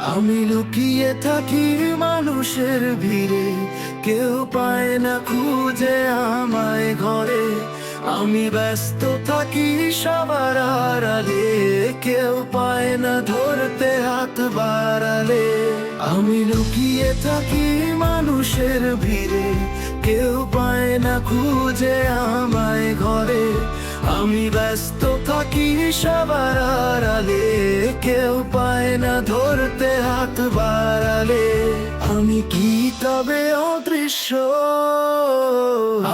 আমি লুকিয়ে থাকি মানুষের ভিড়ে, কেউ পায় না খুঁজে আমায় ঘরে। আমি ব্যস্ত থাকি সবার আড়ালে, কেউ পায় না ধরতে হাত বাড়ালে। আমি লুকিয়ে থাকি মানুষের ভিড়ে, কেউ পায় না খুঁজে আমায় আমি ব্যস্ত থাকি সবার আড়ালে, কেউ পায় না ধরতে হাত বাড়ালে। আমি কি তবে অদৃশ্য?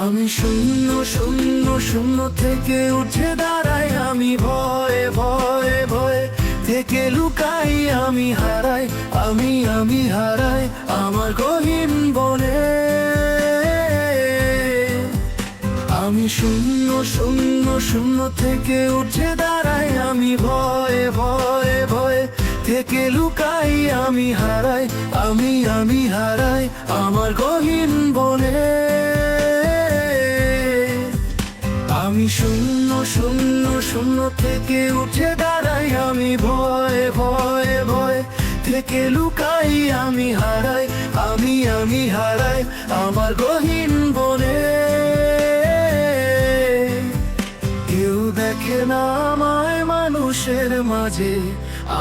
আমি শূন্য শূন্য শূন্য থেকে উঠে দাঁড়াই, আমি ভয়ে ভয়ে ভয়ে থেকে লুকাই, আমি হারাই, আমি আমি হারাই আমার গহীন বনে। আমি শূন্য শূন্য শূন্য থেকে উঠে দাঁড়াই, আমি ভয়ে ভয়ে ভয়ে থেকে লুকাই, আমি হারাই, আমি আমি হারাই আমার গহীন বনে। আমি শূন্য শূন্য শূন্য থেকে উঠে দাঁড়াই, আমি ভয়ে ভয়ে ভয়ে থেকে লুকাই, আমি হারাই, আমি আমি হারাই আমার গহীন বনে। মানুষের মাঝে,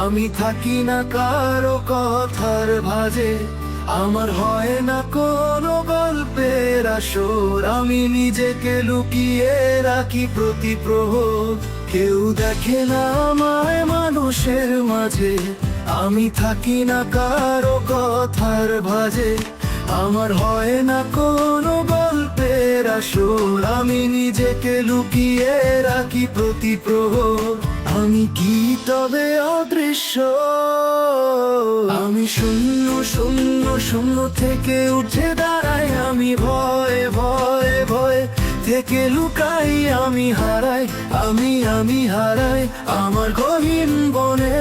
আমি থাকি না কারও কথার ভাজে। আমার হয় না কোনো গল্পের আসর, আমি নিজেকে লুকিয়ে রাখি প্রতি প্রহর কেউ দেখে না আমায় মানুষের মাঝে, আমি থাকি না কারও কথার ভাজে। আমার হয় না কোনো গল্পের আসর, আমি নিজেকে লুকিয়ে রাখি প্রতি প্রহর আমি কি তবে অদৃশ্য? আমি শূন্য শূন্য শূন্য থেকে উঠে দাঁড়াই, আমি ভয়ে ভয়ে ভয়ে থেকে লুকাই, আমি হারাই, আমি আমি হারাই আমার গহীন বনে।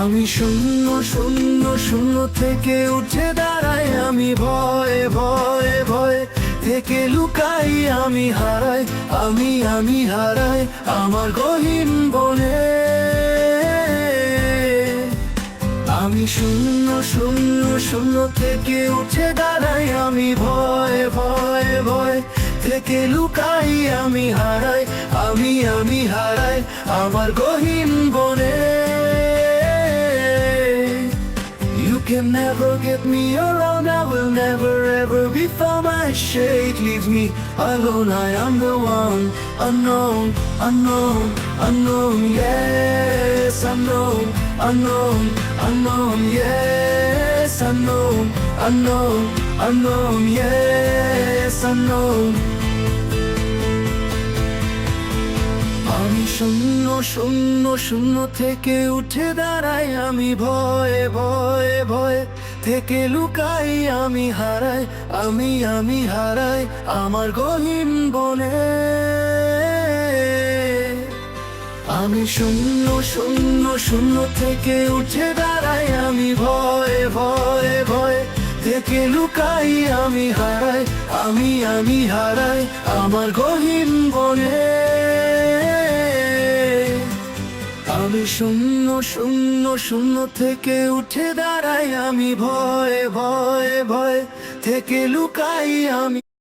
আমি শূন্য শূন্য শূন্য থেকে উঠে দাঁড়াই, আমি ভয়ে ভয়ে ভয়ে থেকে লুকাই আমি হারাই, আমি আমি হারাই আমার গহীন বনে। আমি শূন্য শূন্য শূন্য থেকে উঠে দাঁড়াই আমি ভয় ভয় ভয়। থেকে লুকাই আমি হারাই, আমি আমি হারাই আমার গহীন বনে। Never get me around, I will never ever be found. My shade leaves me alone. I am the one unknown, unknown, unknown. Yes, unknown, unknown, unknown. Yes, unknown, unknown, unknown. Yes, unknown. আমি শূন্য শূন্য শূন্য থেকে উঠে দাঁড়াই, আমি ভয়ে ভয়ে ভয়ে থেকে লুকাই, আমি হারাই, আমি আমি হারাই আমার গহীন বনে। আমি শূন্য শূন্য শূন্য থেকে উঠে দাঁড়াই, আমি ভয়ে ভয়ে ভয়ে থেকে লুকাই, আমি হারাই, আমি আমি হারাই আমার গহীন বনে। আমি শূন্য শূন্য শূন্য থেকে উঠে দাঁড়াই আমি ভয়ে ভয় ভয়ে থেকে লুকাই আমি।